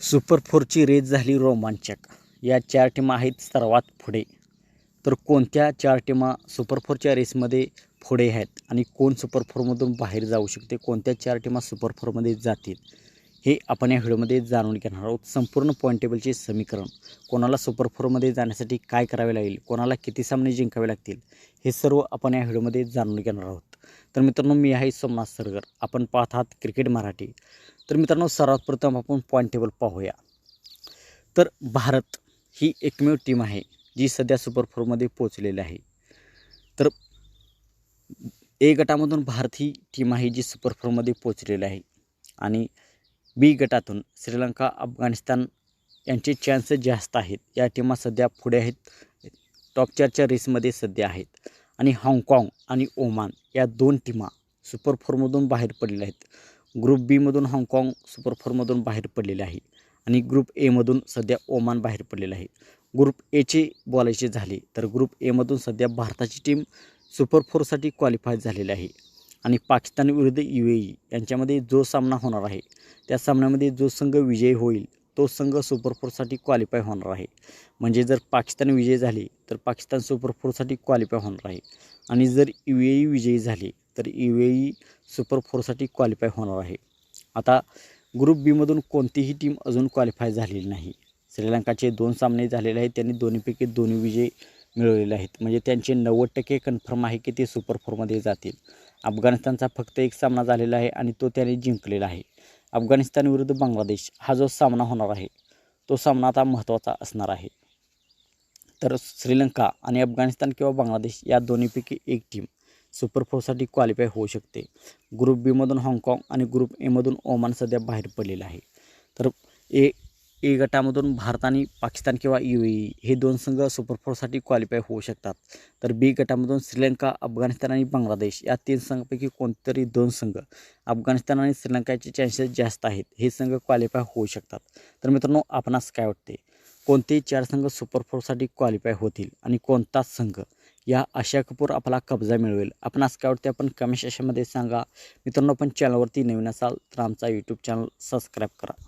Super फोरची race झाली रोमांचक. या चार टीमा आहेत सर्वात पुढे. तर कोणत्या चार टीमा सुपर फोरच्या रेसमध्ये पुढे आहेत आणि कोण सुपर फोरमधून बाहेर जाऊ शकते? कोणत्या चार टीमा सुपर फोरमध्ये जातील? हे आपण या व्हिडिओमध्ये जाणून घेणार आहोत. संपूर्ण पॉईंट टेबलचे समीकरण. कोणाला सुपर फोरमध्ये जाण्यासाठी काय करावे लागेल? कोणाला किती सामने जिंकावे लागतील? हे सर्व आपण या व्हिडिओमध्ये जाणून घेणार आहोत. तर मित्रांनो मी आहे सोमनाथ सरगर. आपण पाहत आहात क्रिकेट मराठी. तर मित्रांनो सर्वात प्रथम आपण पॉईंट टेबल पाहूया. तर भारत ही एकमेव टीम आहे जी सध्या सुपर फोरमध्ये पोचलेली आहे. तर ए गटामधून भारत ही टीम आहे जी सुपर फोरमध्ये पोचलेली आहे. आणि बी गटातून श्रीलंका अफगाणिस्तान यांचे चान्सेस जास्त आहेत. या टीमा सध्या पुढे आहेत टॉप चारच्या रेसमध्ये सध्या आहेत. आणि हाँगकाँग आणि ओमान या दोन टीमा सुपर फोरमधून बाहेर पडलेल्या आहेत. ग्रुप बीमधून हाँगकाँग सुपर फोरमधून बाहेर पडलेले आहे आणि ग्रुप एमधून सध्या ओमान बाहेर पडलेलं आहे. ग्रुप एचे बोलायचे झाले तर ग्रुप एमधून सध्या भारताची टीम सुपर फोरसाठी क्वालिफाय झालेली आहे आणि पाकिस्तान विरुद्ध यू ए ई यांच्यामध्ये जो सामना होणार आहे त्या सामन्यामध्ये जो संघ विजयी होईल तो संघ सुपर फोरसाठी क्वालिफाय होणार आहे. म्हणजे जर पाकिस्तान विजयी झाली तर पाकिस्तान सुपर फोरसाठी क्वालिफाय होणार आहे. आणि जर यू ए ई विजयी झाली तर यू ए ई सुपर फोरसाठी क्वालिफाय होणार आहे. आता ग्रुप बीमधून कोणतीही टीम अजून क्वालिफाय झालेली नाही. श्रीलंकाचे दोन सामने झालेले आहेत त्यांनी दोन्हीपैकी दोन्ही विजय मिळवलेले आहेत. म्हणजे त्यांचे नव्वद टक्के कन्फर्म आहे की ते सुपर फोरमध्ये जातील. अफगाणिस्तानचा फक्त एक सामना झालेला आहे आणि तो त्याने जिंकलेला आहे. अफगाणिस्तान विरुद्ध बांगलादेश हा जो सामना होणार आहे तो सामना आता महत्त्वाचा असणार आहे. तर श्रीलंका आणि अफगाणिस्तान किंवा बांगलादेश या दोन्हीपैकी एक टीम सुपर फोरसाठी क्वालिफाय होऊ शकते. ग्रुप बीमधून हाँगकाँग आणि ग्रुप एमधून ओमान सध्या बाहेर पडलेला आहे. तर ए ए गटामधून भारत आणि पाकिस्तान किंवा यू ए ई हे दोन संघ सुपर फोरसाठी क्वालिफाय होऊ शकतात. तर बी गटामधून श्रीलंका अफगाणिस्तान आणि बांगलादेश या तीन संघापैकी कोणतरी दोन संघ अफगाणिस्तान आणि श्रीलंकाचे चान्सेस जास्त आहेत हे संघ क्वालिफाय होऊ शकतात. तर मित्रांनो आपणास काय वाटते? कोणतेही चार संघ सुपर फोरसाठी क्वालिफाय होतील आणि कोणताच संघ? या आशा कपूर आपला कब्जा मिळवेल. आपणास काय वाटते? आपण कमेंट सेशनमध्ये सांगा. मित्रांनो पण चॅनलवरती नवीन असाल तर आमचा यूट्यूब चॅनल सबस्क्राईब करा.